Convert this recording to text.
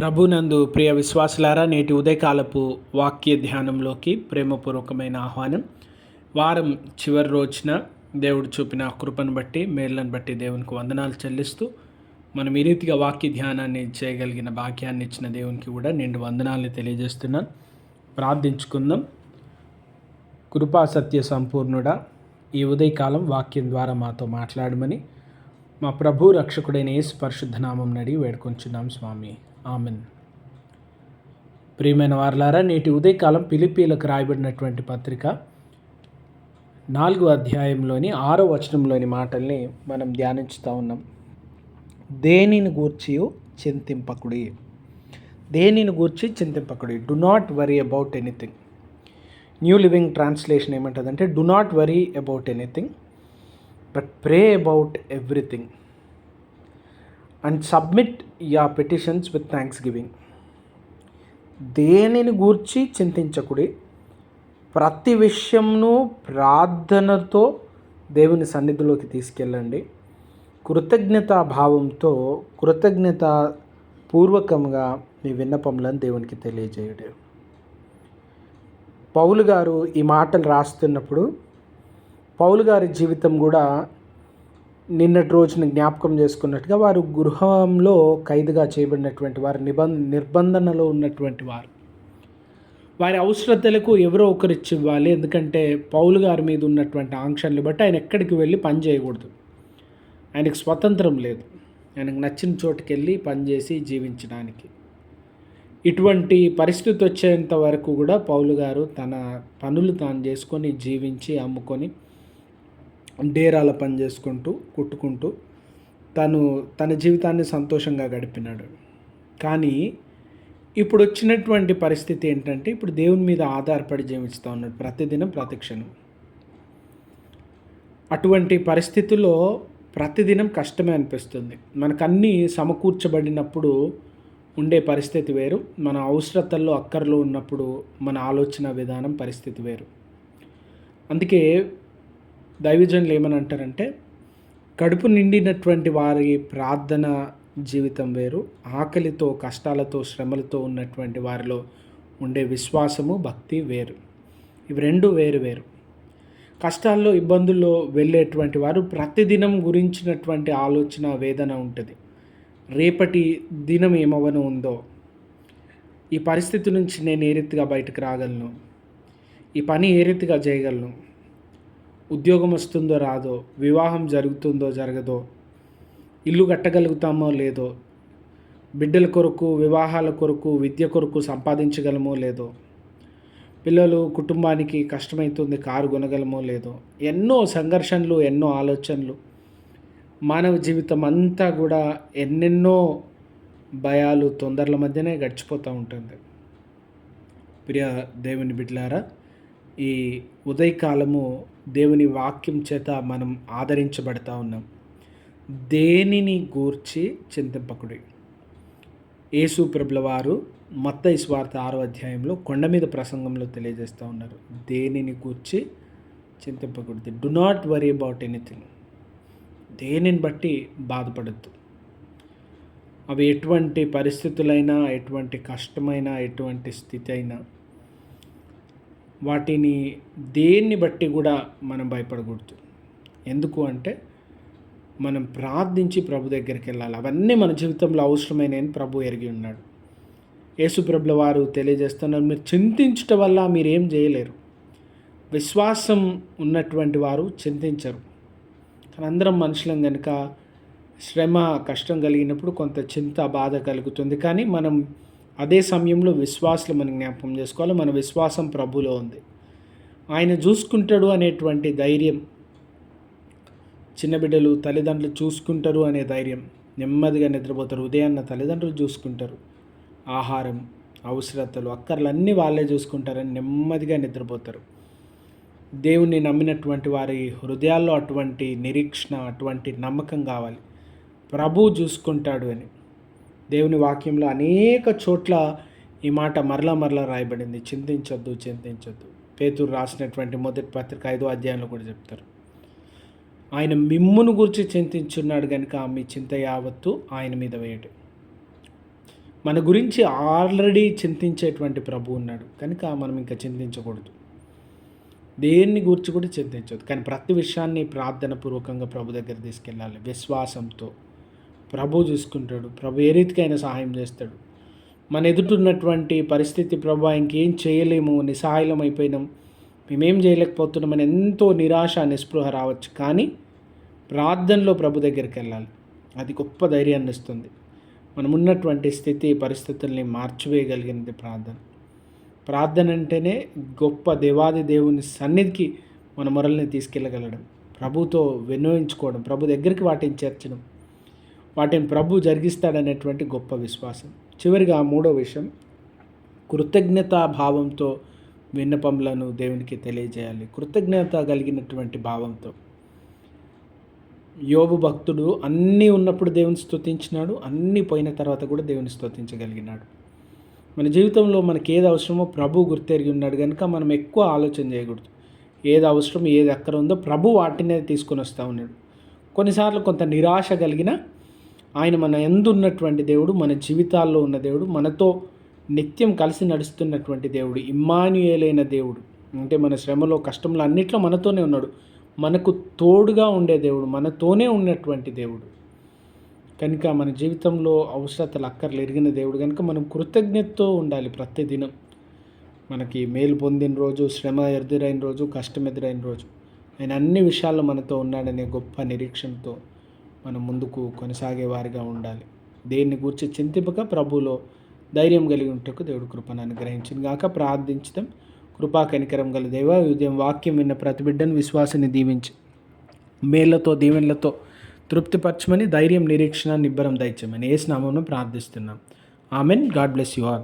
ప్రభునందు ప్రియ విశ్వాసులారా నేటి ఉదయకాలపు వాక్య ధ్యానంలోకి ప్రేమపూర్వకమైన ఆహ్వానం. వారం చివరి రోజున దేవుడు చూపిన కృపను బట్టి మేళ్ళను బట్టి దేవునికి వందనాలు చెల్లిస్తూ మనం ఈ రీతిగా వాక్య ధ్యానాన్ని చేయగలిగిన భాగ్యాన్ని ఇచ్చిన దేవునికి కూడా నిండు వందనాలని తెలియజేస్తున్నాను. ప్రార్థించుకుందాం. కృపా సత్య సంపూర్ణుడా ఈ ఉదయకాలం వాక్యం ద్వారా మాతో మాట్లాడమని మా ప్రభు రక్షకుడైన యేసు పరిశుద్ధ నామం నడి వేడుకొంచున్నాం స్వామి. ఆమెన్. ప్రియమైన వారలారా నేటి ఉదయకాలం పిలిపీలకు రాయబడినటువంటి పత్రిక నాలుగో అధ్యాయంలోని ఆరో వచనంలోని మాటల్ని మనం ధ్యానించుతూ ఉన్నాం. దేనిని గూర్చి చింతింపకుడి? దేనిని గూర్చి చింతింపకుడి? Do not worry about anything. New living translation ఏమంటుందంటే do not worry about anything but pray about everything. And submit your petitions with thanksgiving దేనిని గూర్చి చింతించకుడి? ప్రతి విషయంను ప్రార్థనతో దేవుని సన్నిధిలోకి తీసుకెళ్ళండి. కృతజ్ఞతా భావంతో కృతజ్ఞత పూర్వకంగా మీ విన్నపములను దేవునికి తెలియజేయడు. పౌలు గారు ఈ మాటలు రాస్తున్నప్పుడు పౌలు గారి జీవితం కూడా నిన్నటి రోజున జ్ఞాపకం చేసుకున్నట్టుగా వారు గృహంలో ఖైదుగా చేయబడినటువంటి వారు నిబంధ నిర్బంధనలో ఉన్నటువంటి వారు. వారి అవసరతలకు ఎవరో ఒకరు ఇచ్చి ఇవ్వాలి. ఎందుకంటే పౌలు గారి మీద ఉన్నటువంటి ఆంక్షల్ని బట్టి ఆయన ఎక్కడికి వెళ్ళి పని చేయకూడదు. ఆయనకు స్వతంత్రం లేదు. ఆయనకు నచ్చిన చోటుకి వెళ్ళి పనిచేసి జీవించడానికి. ఇటువంటి పరిస్థితి వచ్చేంత వరకు కూడా పౌలు గారు తన పనులు తాను చేసుకొని జీవించి అమ్ముకొని డేరాల పని చేసుకుంటూ కుట్టుకుంటూ తను తన జీవితాన్ని సంతోషంగా గడిపినాడు. కానీ ఇప్పుడు వచ్చినటువంటి పరిస్థితి ఏంటంటే ఇప్పుడు దేవుని మీద ఆధారపడి జీవిస్తూ ఉన్నాడు ప్రతిదినం ప్రతిక్షణం అటువంటి పరిస్థితుల్లో ప్రతిదినం కష్టమే అనిపిస్తుంది. మనకన్నీ సమకూర్చబడినప్పుడు ఉండే పరిస్థితి వేరు. మన అవసరతల్లో అక్కర్లో ఉన్నప్పుడు మన ఆలోచన విధానం పరిస్థితి వేరు. అందుకే దైవజనులు ఏమని అంటారంటే కడుపు నిండినటువంటి వారి ప్రార్థన జీవితం వేరు ఆకలితో కష్టాలతో శ్రమలతో ఉన్నటువంటి వారిలో ఉండే విశ్వాసము భక్తి వేరు. ఇవి రెండు వేరు వేరు. కష్టాల్లో ఇబ్బందుల్లో వెళ్ళేటువంటి వారు ప్రతిదినం గురించినటువంటి ఆలోచన వేదన ఉంటుంది. రేపటి దినం ఏమవను ఉందో ఈ పరిస్థితి నుంచి నేను ఏ రీతిగా బయటకు రాగలను? ఈ పని ఏ రీతిగా చేయగలను? ఉద్యోగం వస్తుందో రాదో వివాహం జరుగుతుందో జరగదో ఇల్లు కట్టగలుగుతామో లేదో బిడ్డల కొరకు వివాహాల కొరకు విద్య కొరకు సంపాదించగలమో లేదో పిల్లలు కుటుంబానికి కష్టమవుతుంది కారు కొనగలమో లేదో ఎన్నో సంఘర్షణలు ఎన్నో ఆలోచనలు మానవ జీవితం అంతా కూడా ఎన్నెన్నో భయాలు తొందరల మధ్యనే గడిచిపోతూ ఉంటుంది. ప్రియ దేవుని బిడ్డలారా ఈ ఉదయకాలము దేవుని వాక్యం చేత మనం ఆదరించబడతా ఉన్నాం. దేనిని గూర్చి చింతింపకుడి? యేసు ప్రభుల వారు మత్త స్వార్థ ఆరో అధ్యాయంలో కొండ మీద ప్రసంగంలో తెలియజేస్తూ ఉన్నారు. దేనిని గూర్చి చింతింపకూడదు? Do not worry about anything. దేనిని బట్టి బాధపడద్దు. అవి ఎటువంటి పరిస్థితులైనా ఎటువంటి కష్టమైన ఎటువంటి స్థితి అయినా వాటిని దేన్ని బట్టి కూడా మనం భయపడకూడదు. ఎందుకు అంటే మనం ప్రార్థించి ప్రభు దగ్గరికి వెళ్ళాలి. అవన్నీ మన జీవితంలో అవసరమైన ప్రభు ఎరిగి ఉన్నాడు. యేసుప్రభుల వారు తెలియజేస్తున్నారు మీరు చింతించటం వల్ల మీరు ఏం చేయలేరు. విశ్వాసం ఉన్నటువంటి వారు చింతించరు. కానీ అందరం మనుషులం కనుక శ్రమ కష్టం కలిగినప్పుడు కొంత చింత బాధ కలుగుతుంది. కానీ మనం అదే సమయంలో విశ్వాసులు మనం జ్ఞాపకం చేసుకోవాలి. మన విశ్వాసం ప్రభులో ఉంది. ఆయన చూసుకుంటాడు అనేటువంటి ధైర్యం. చిన్న బిడ్డలు తల్లిదండ్రులు చూసుకుంటారు అనే ధైర్యం. నెమ్మదిగా నిద్రపోతారు. ఉదయాన్న తల్లిదండ్రులు చూసుకుంటారు. ఆహారం అవసరతలు అక్కర్లన్నీ వాళ్ళే చూసుకుంటారని నెమ్మదిగా నిద్రపోతారు. దేవుణ్ణి నమ్మినటువంటి వారి హృదయాల్లో అటువంటి నిరీక్షణ అటువంటి నమ్మకం కావాలి. ప్రభు చూసుకుంటాడు అని. దేవుని వాక్యంలో అనేక చోట్ల ఈ మాట మరలా మరలా రాయబడింది. చింతించొద్దు చింతించొద్దు. పేతురు రాసినటువంటి మొదటి పత్రిక ఐదో అధ్యాయంలో కూడా చెప్తారు. ఆయన మిమ్మును గురించి చింతించున్నాడు కనుక మీ చింత యావత్తు ఆయన మీద వేయటం. మన గురించి ఆల్రెడీ చింతించేటువంటి ప్రభు ఉన్నాడు. కనుక మనం ఇంకా చింతించకూడదు. దేన్ని గురించి కూడా చింతించవద్దు కానీ ప్రతి విషయాన్ని ప్రార్థన పూర్వకంగా ప్రభు దగ్గర తీసుకెళ్ళాలి. విశ్వాసంతో. ప్రభు చూసుకుంటాడు. ప్రభు ఏ రీతికైనా సహాయం చేస్తాడు. మన ఎదుటిన్నటువంటి పరిస్థితి ప్రభు ఇంకేం చేయలేము నిస్సహాయం అయిపోయినాం మేమేం చేయలేకపోతున్నామని ఎంతో నిరాశ నిస్పృహ రావచ్చు. కానీ ప్రార్థనలో ప్రభు దగ్గరికి వెళ్ళాలి. అది గొప్ప ధైర్యాన్ని ఇస్తుంది. మనం ఉన్నటువంటి స్థితి పరిస్థితుల్ని మార్చివేయగలిగినది ప్రార్థన. ప్రార్థన అంటేనే గొప్ప దేవాది దేవుని సన్నిధికి మన మొరల్ని తీసుకెళ్ళగలడం. ప్రభుతో విన్నవించుకోవడం ప్రభు దగ్గరికి వాటిని చేర్చడం. వాటిని ప్రభు జరిగిస్తాడనేటువంటి గొప్ప విశ్వాసం. చివరిగా మూడో విషయం కృతజ్ఞతా భావంతో విన్నపములను దేవునికి తెలియజేయాలి. కృతజ్ఞత కలిగినటువంటి భావంతో. యోబు భక్తుడు అన్నీ ఉన్నప్పుడు దేవుని స్తుతించినాడు అన్నీ పోయిన తర్వాత కూడా దేవుని స్తుతించగలిగినాడు. మన జీవితంలో మనకి ఏది అవసరమో ప్రభు గుర్తెరిగి ఉన్నాడు కనుక మనం ఎక్కువ ఆలోచన చేయకూడదు. ఏది అవసరం ఏది ఎక్కడ ఉందో ప్రభు వాటినే తీసుకొని వస్తూ ఉన్నాడు. కొన్నిసార్లు కొంత నిరాశ కలిగిన ఆయన మన ఎందున్నటువంటి దేవుడు మన జీవితాల్లో ఉన్న దేవుడు మనతో నిత్యం కలిసి నడుస్తున్నటువంటి దేవుడు ఇమ్మాన్యుయేలైన దేవుడు. అంటే మన శ్రమలో కష్టంలో అన్నిట్లో మనతోనే ఉన్నాడు. మనకు తోడుగా ఉండే దేవుడు మనతోనే ఉన్నటువంటి దేవుడు. కనుక మన జీవితంలో అవసరతలు అక్కర్లు ఎరిగిన దేవుడు కనుక మనం కృతజ్ఞతతో ఉండాలి ప్రతిదినం. మనకి మేలు పొందిన రోజు శ్రమ ఎదురైన రోజు కష్టం ఎదురైన రోజు. ఆయన అన్ని విషయాల్లో మనతో ఉన్నాడనే గొప్ప నిరీక్షణతో మనం ముందుకు కొనసాగే వారిగా ఉండాలి. దేన్ని గూర్చి చింతింపక ప్రభులో ధైర్యం కలిగి ఉంటకు దేవుడు కృపను అనుగ్రహించింది గాక. ప్రార్థించడం కృపా కనికరం గల దేవ ఉదయం వాక్యం విన్న ప్రతి బిడ్డను విశ్వాసాన్ని దీవించి. మేళ్ళతో దీవెనలతో తృప్తిపరచమని ధైర్యం నిరీక్షణ నిబ్బరం దయచమని ఏ స్నామం ప్రార్థిస్తున్నాం. Amen. God bless you all.